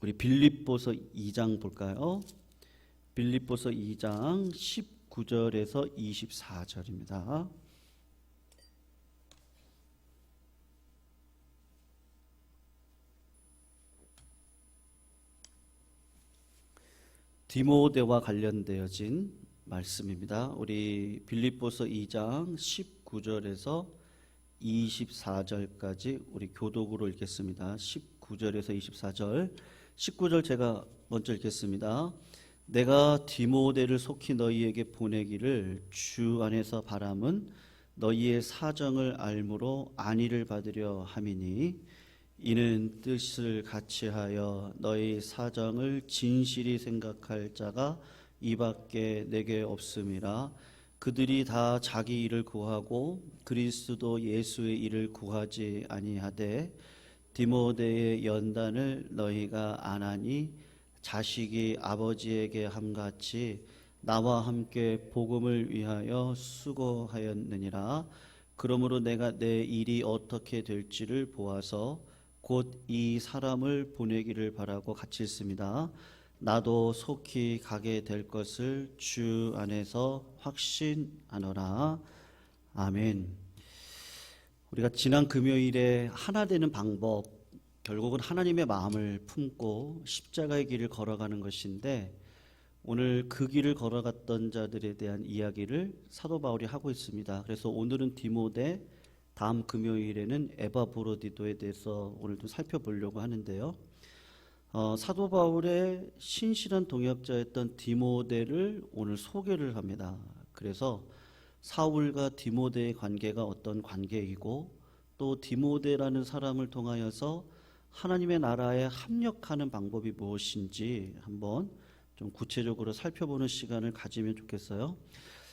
우리 빌립보서 2장 볼까요? 빌립보서 2장 19절에서 24절입니다. 디모데와 관련되어진 말씀입니다. 우리 빌립보서 2장 19절에서 24절까지 우리 교독으로 읽겠습니다. 19절에서 24절. 19절 제가 먼저 읽겠습니다. 내가 디모데를 속히 너희에게 보내기를 주 안에서 바람은 너희의 사정을 알므로 안위를 받으려 함이니 이는 뜻을 같이하여 너희 사정을 진실히 생각할 자가 이밖에 내게 없음이라 그들이 다 자기 일을 구하고 그리스도 예수의 일을 구하지 아니하되 디모데의 연단을 너희가 안하니 자식이 아버지에게 함같이 나와 함께 복음을 위하여 수고하였느니라 그러므로 내가 내 일이 어떻게 될지를 보아서 곧 이 사람을 보내기를 바라고 같이 있습니다. 나도 속히 가게 될 것을 주 안에서 확신하노라. 아멘. 우리가 지난 금요일에 하나 되는 방법, 결국은 하나님의 마음을 품고 십자가의 길을 걸어가는 것인데 오늘 그 길을 걸어갔던 자들에 대한 이야기를 사도 바울이 하고 있습니다. 그래서 오늘은 디모데, 다음 금요일에는 에바브로디도에 대해서 오늘도 살펴보려고 하는데요. 어, 사도 바울의 신실한 동역자였던 디모데를 오늘 소개를 합니다. 그래서 사울과 디모데의 관계가 어떤 관계이고 또 디모데라는 사람을 통하여서 하나님의 나라에 합력하는 방법이 무엇인지 한번 좀 구체적으로 살펴보는 시간을 가지면 좋겠어요.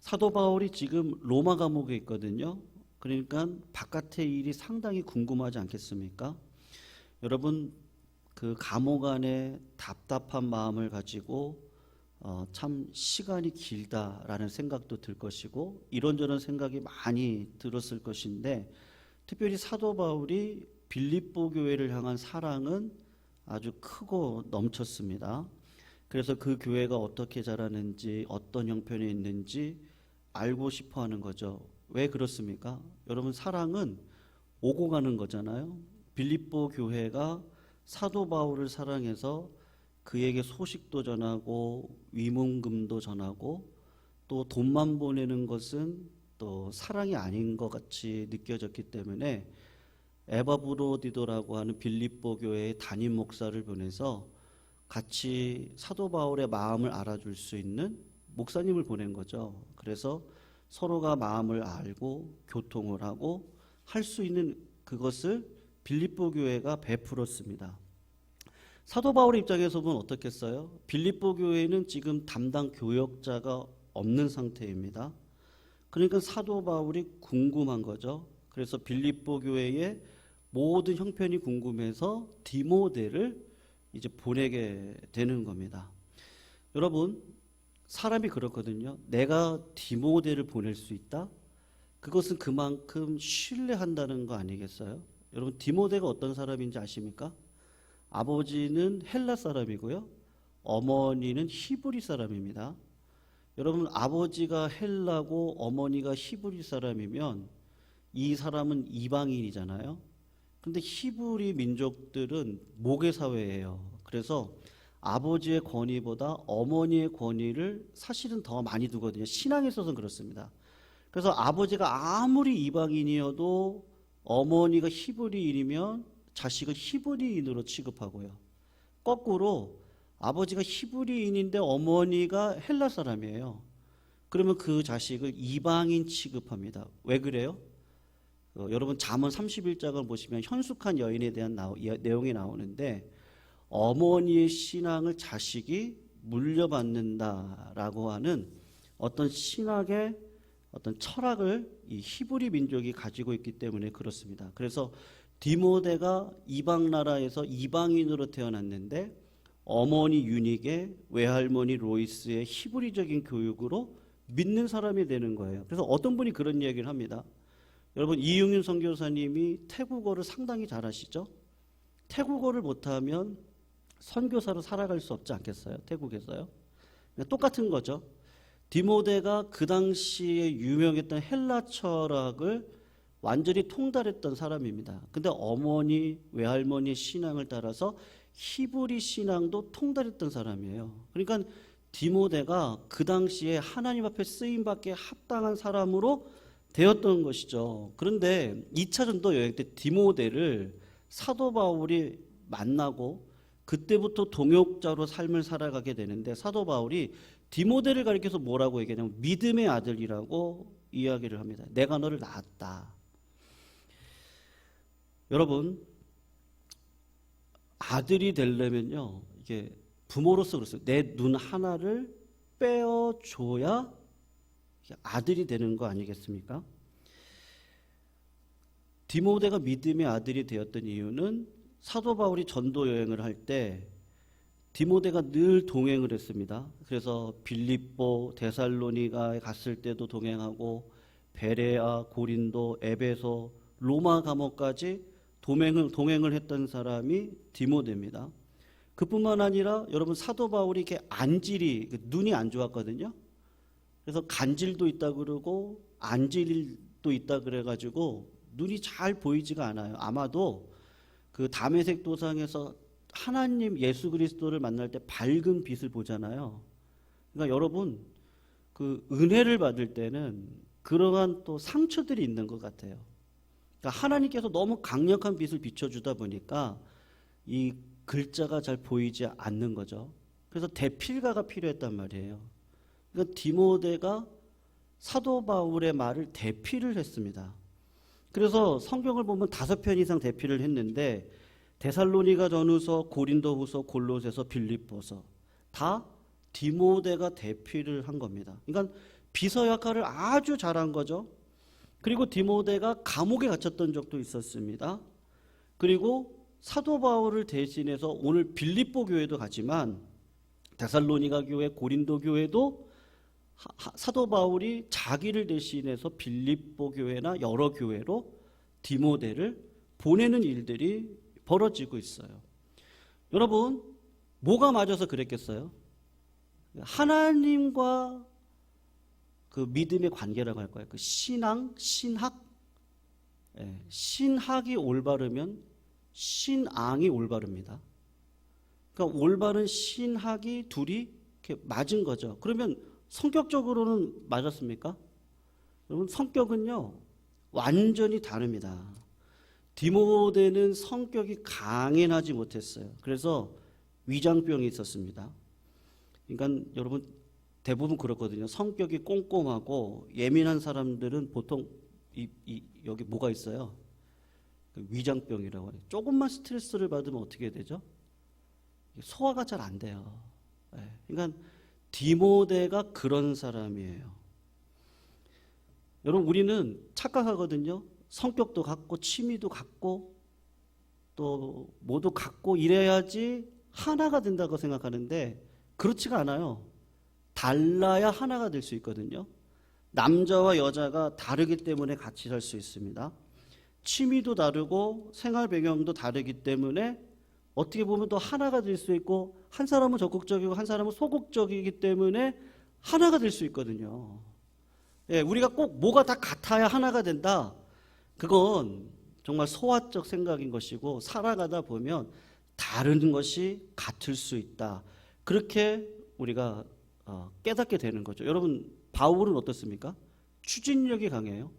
사도 바울이 지금 로마 감옥에 있거든요. 그러니까 바깥의 일이 상당히 궁금하지 않겠습니까? 여러분 그 감옥 안에 답답한 마음을 가지고 어, 참 시간이 길다라는 생각도 들 것이고 이런저런 생각이 많이 들었을 것인데 특별히 사도 바울이 빌립보 교회를 향한 사랑은 아주 크고 넘쳤습니다. 그래서 그 교회가 어떻게 자라는지 어떤 형편에 있는지 알고 싶어 하는 거죠. 왜 그렇습니까? 여러분 사랑은 오고 가는 거잖아요. 빌립보 교회가 사도 바울을 사랑해서 그에게 소식도 전하고 위문금도 전하고 또 돈만 보내는 것은 또 사랑이 아닌 것 같이 느껴졌기 때문에 에바브로디도라고 하는 빌립보 교회의 담임 목사를 보내서 같이 사도 바울의 마음을 알아줄 수 있는 목사님을 보낸 거죠. 그래서 서로가 마음을 알고 교통을 하고 할 수 있는 그것을 빌립보 교회가 베풀었습니다. 사도 바울의 입장에서 보면 어떻겠어요? 빌립보 교회는 지금 담당 교역자가 없는 상태입니다. 그러니까 사도 바울이 궁금한 거죠. 그래서 빌립보 교회의 모든 형편이 궁금해서 디모데를 이제 보내게 되는 겁니다. 여러분, 사람이 그렇거든요. 내가 디모데를 보낼 수 있다? 그것은 그만큼 신뢰한다는 거 아니겠어요? 여러분, 디모데가 어떤 사람인지 아십니까? 아버지는 헬라 사람이고요. 어머니는 히브리 사람입니다. 여러분, 아버지가 헬라고 어머니가 히브리 사람이면 이 사람은 이방인이잖아요. 근데 히브리 민족들은 모계 사회예요. 그래서 아버지의 권위보다 어머니의 권위를 사실은 더 많이 두거든요. 신앙에 있어서는 그렇습니다. 그래서 아버지가 아무리 이방인이어도 어머니가 히브리인이면 자식을 히브리인으로 취급하고요. 거꾸로 아버지가 히브리인인데 어머니가 헬라 사람이에요. 그러면 그 자식을 이방인 취급합니다. 왜 그래요? 어, 여러분 잠언 31장을 보시면 현숙한 여인에 대한 나오, 내용이 나오는데 어머니의 신앙을 자식이 물려받는다라고 하는 어떤 신학의 어떤 철학을 이 히브리 민족이 가지고 있기 때문에 그렇습니다. 그래서 디모데가 이방 나라에서 이방인으로 태어났는데 어머니 유닉의 외할머니 로이스의 히브리적인 교육으로 믿는 사람이 되는 거예요. 그래서 어떤 분이 그런 얘기를 합니다. 여러분 이용윤 선교사님이 태국어를 상당히 잘하시죠? 태국어를 못하면 선교사로 살아갈 수 없지 않겠어요? 태국에서요? 그러니까 똑같은 거죠. 디모데가 그 당시에 유명했던 헬라 철학을 완전히 통달했던 사람입니다. 근데 어머니, 외할머니의 신앙을 따라서 히브리 신앙도 통달했던 사람이에요. 그러니까 디모데가 그 당시에 하나님 앞에 쓰임 받게 합당한 사람으로 되었던 것이죠. 그런데 2차 전도 여행 때 디모데를 사도 바울이 만나고 그때부터 동역자로 삶을 살아가게 되는데 사도 바울이 디모데를 가리켜서 뭐라고 얘기하냐면 믿음의 아들이라고 이야기를 합니다. 내가 너를 낳았다. 여러분 아들이 되려면요 이게 부모로서 그랬어요. 내눈 하나를 빼어 줘야 아들이 되는 거 아니겠습니까? 디모데가 믿음의 아들이 되었던 이유는 사도 바울이 전도 여행을 할 때 디모데가 늘 동행을 했습니다. 그래서 빌립보, 데살로니가에 갔을 때도 동행하고 베레아, 고린도, 에베소, 로마 감옥까지 동행을 동행을 했던 사람이 디모데입니다. 그뿐만 아니라 여러분 사도 바울이 이렇게 안질이 그 눈이 안 좋았거든요. 그래서 간질도 있다 그러고 안질도 있다 그래가지고 눈이 잘 보이지가 않아요. 아마도 그 담에색 도상에서 하나님 예수 그리스도를 만날 때 밝은 빛을 보잖아요. 그러니까 여러분 그 은혜를 받을 때는 그러한 또 상처들이 있는 것 같아요. 그러니까 하나님께서 너무 강력한 빛을 비춰주다 보니까 이 글자가 잘 보이지 않는 거죠. 그래서 대필가가 필요했단 말이에요. 그러니까 디모데가 사도 바울의 말을 대필을 했습니다. 그래서 성경을 보면 다섯 편 이상 대필을 했는데 데살로니가 전후서, 고린도후서, 골로새서, 빌립보서 다 디모데가 대필을 한 겁니다. 그러니까 비서 역할을 아주 잘한 거죠. 그리고 디모데가 감옥에 갇혔던 적도 있었습니다. 그리고 사도 바울을 대신해서 오늘 빌립보 교회도 가지만 데살로니가 교회, 고린도 교회도 하- 사도 바울이 자기를 대신해서 빌립보 교회나 여러 교회로 디모데를 보내는 일들이 벌어지고 있어요. 여러분, 뭐가 맞아서 그랬겠어요? 하나님과 그 믿음의 관계라고 할 거예요. 그 신앙, 신학, 예, 신학이 올바르면 신앙이 올바릅니다. 그러니까 올바른 신학이 둘이 이렇게 맞은 거죠. 그러면 성격적으로는 맞았습니까? 여러분 성격은요 완전히 다릅니다. 디모데는 성격이 강인하지 못했어요. 그래서 위장병이 있었습니다. 그러니까 여러분 대부분 그렇거든요. 성격이 꼼꼼하고 예민한 사람들은 보통 이, 이 여기 뭐가 있어요? 그 위장병이라고 해요. 조금만 스트레스를 받으면 어떻게 되죠? 소화가 잘 안 돼요. 예. 그러니까 디모데가 그런 사람이에요. 여러분 우리는 착각하거든요. 성격도 같고 취미도 같고 또 모두 같고 이래야지 하나가 된다고 생각하는데 그렇지가 않아요. 달라야 하나가 될 수 있거든요. 남자와 여자가 다르기 때문에 같이 살 수 있습니다. 취미도 다르고 생활 배경도 다르기 때문에 어떻게 보면 또 하나가 될 수 있고 한 사람은 적극적이고 한 사람은 소극적이기 때문에 하나가 될 수 있거든요. 예, 우리가 꼭 뭐가 다 같아야 하나가 된다. 그건 정말 소화적 생각인 것이고 살아가다 보면 다른 것이 같을 수 있다. 그렇게 우리가 어, 깨닫게 되는 거죠. 여러분 바울은 어떻습니까? 추진력이 강해요.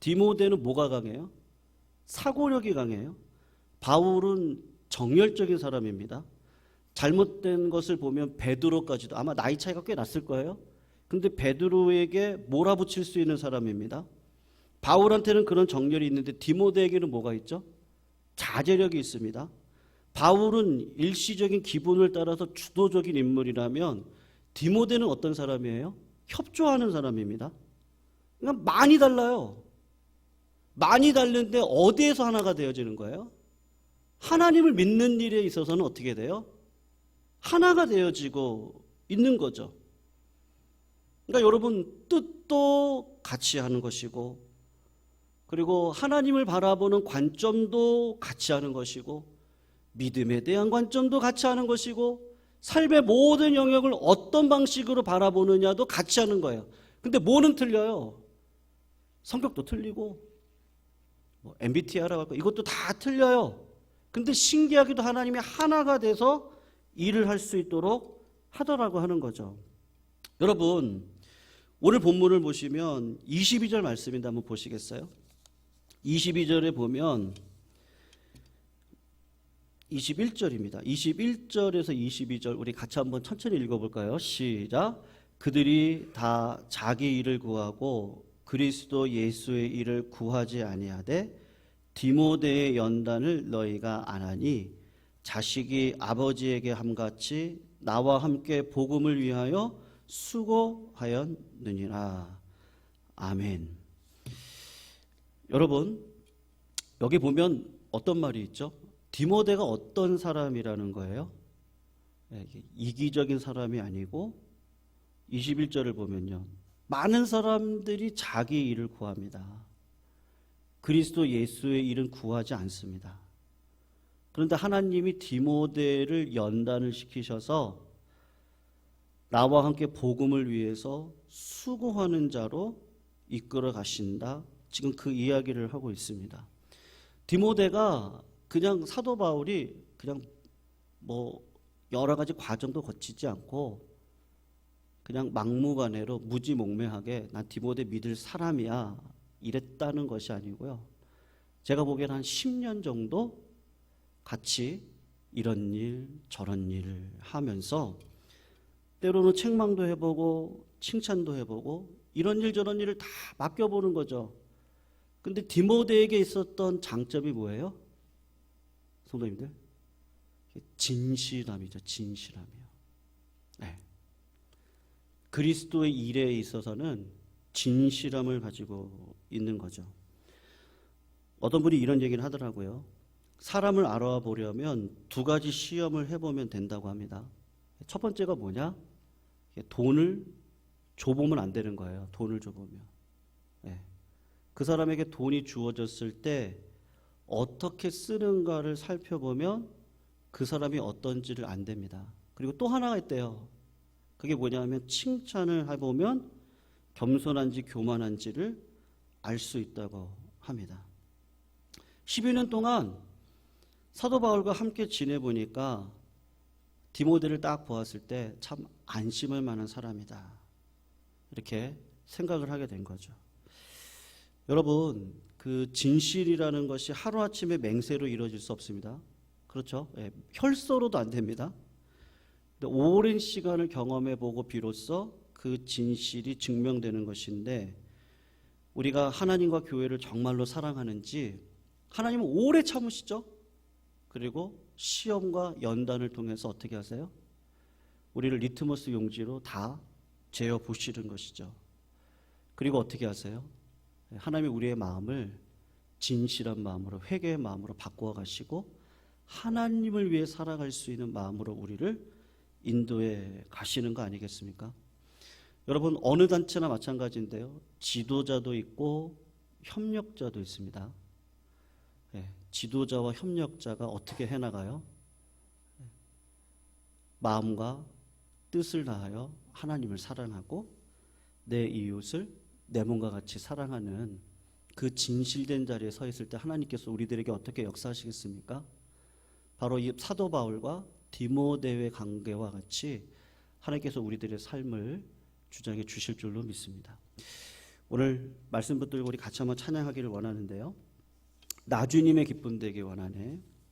디모데는 뭐가 강해요? 사고력이 강해요. 바울은 정열적인 사람입니다. 잘못된 것을 보면 베드로까지도 아마 나이 차이가 꽤 났을 거예요. 근데 베드로에게 몰아붙일 수 있는 사람입니다. 바울한테는 그런 정열이 있는데 디모데에게는 뭐가 있죠? 자제력이 있습니다. 바울은 일시적인 기분을 따라서 주도적인 인물이라면 디모데는 어떤 사람이에요? 협조하는 사람입니다. 그러니까 많이 달라요. 많이 다른데 어디에서 하나가 되어지는 거예요? 하나님을 믿는 일에 있어서는 어떻게 돼요? 하나가 되어지고 있는 거죠. 그러니까 여러분 뜻도 같이 하는 것이고 그리고 하나님을 바라보는 관점도 같이 하는 것이고 믿음에 대한 관점도 같이 하는 것이고 삶의 모든 영역을 어떤 방식으로 바라보느냐도 같이 하는 거예요. 근데 뭐는 틀려요? 성격도 틀리고 뭐 MBTI라고 이것도 다 틀려요. 근데 신기하게도 하나님이 하나가 돼서 일을 할 수 있도록 하더라고 하는 거죠. 여러분 오늘 본문을 보시면 22절 말씀인데 한번 보시겠어요? 22절에 보면 21절입니다. 21절에서 22절 우리 같이 한번 천천히 읽어볼까요? 시작. 그들이 다 자기 일을 구하고 그리스도 예수의 일을 구하지 아니하되 디모데의 연단을 너희가 안 하니 자식이 아버지에게 함같이 나와 함께 복음을 위하여 수고하였느니라. 아멘. 여러분 여기 보면 어떤 말이 있죠? 디모데가 어떤 사람이라는 거예요? 예, 이기적인 사람이 아니고 21절을 보면요. 많은 사람들이 자기 일을 구합니다. 그리스도 예수의 일은 구하지 않습니다. 그런데 하나님이 디모데를 연단을 시키셔서 나와 함께 복음을 위해서 수고하는 자로 이끌어 가신다. 지금 그 이야기를 하고 있습니다. 디모데가 그냥 사도 바울이 그냥 뭐 여러 가지 과정도 거치지 않고 그냥 막무가내로 무지몽매하게 난 디모데 믿을 사람이야 이랬다는 것이 아니고요. 제가 보기에는 한 10년 정도 같이 이런 일 저런 일을 하면서 때로는 책망도 해보고 칭찬도 해보고 이런 일 저런 일을 다 맡겨보는 거죠. 근데 디모데에게 있었던 장점이 뭐예요? 성도님들? 진실함이죠. 진실함이요. 네. 그리스도의 일에 있어서는 진실함을 가지고 있는 거죠. 어떤 분이 이런 얘기를 하더라고요. 사람을 알아보려면 두 가지 시험을 해보면 된다고 합니다. 첫 번째가 뭐냐? 돈을 줘보면 안 되는 거예요. 돈을 줘보면. 네. 그 사람에게 돈이 주어졌을 때 어떻게 쓰는가를 살펴보면 그 사람이 어떤지를 안 됩니다. 그리고 또 하나가 있대요. 그게 뭐냐면 칭찬을 해보면 겸손한지 교만한지를 알 수 있다고 합니다. 12년 동안 사도 바울과 함께 지내보니까 디모데를 딱 보았을 때 참 안심할 만한 사람이다. 이렇게 생각을 하게 된 거죠. 여러분, 그 진실이라는 것이 하루아침에 맹세로 이루어질 수 없습니다. 그렇죠? 예, 혈서로도 안 됩니다. 오랜 시간을 경험해 보고 비로소 그 진실이 증명되는 것인데 우리가 하나님과 교회를 정말로 사랑하는지 하나님은 오래 참으시죠? 그리고 시험과 연단을 통해서 어떻게 하세요? 우리를 리트머스 용지로 다 재어 보시는 것이죠. 그리고 어떻게 하세요? 하나님이 우리의 마음을 진실한 마음으로 회개의 마음으로 바꾸어 가시고 하나님을 위해 살아갈 수 있는 마음으로 우리를 인도해 가시는 거 아니겠습니까? 여러분 어느 단체나 마찬가지인데요. 지도자도 있고 협력자도 있습니다. 네, 지도자와 협력자가 어떻게 해나가요? 마음과 뜻을 다하여 하나님을 사랑하고 내 이웃을 내 몸과 같이 사랑하는 그 진실된 자리에 서 있을 때 하나님께서 우리들에게 어떻게 역사하시겠습니까? 바로 이 사도 바울과 디모데의 관계와 같이 하나님께서 우리들의 삶을 주장해 주실 줄로 믿습니다. 오늘 말씀 붙들고 우리 같이 한번 찬양하기를 원하는데요. 나주님의 기쁨 되기 원하네.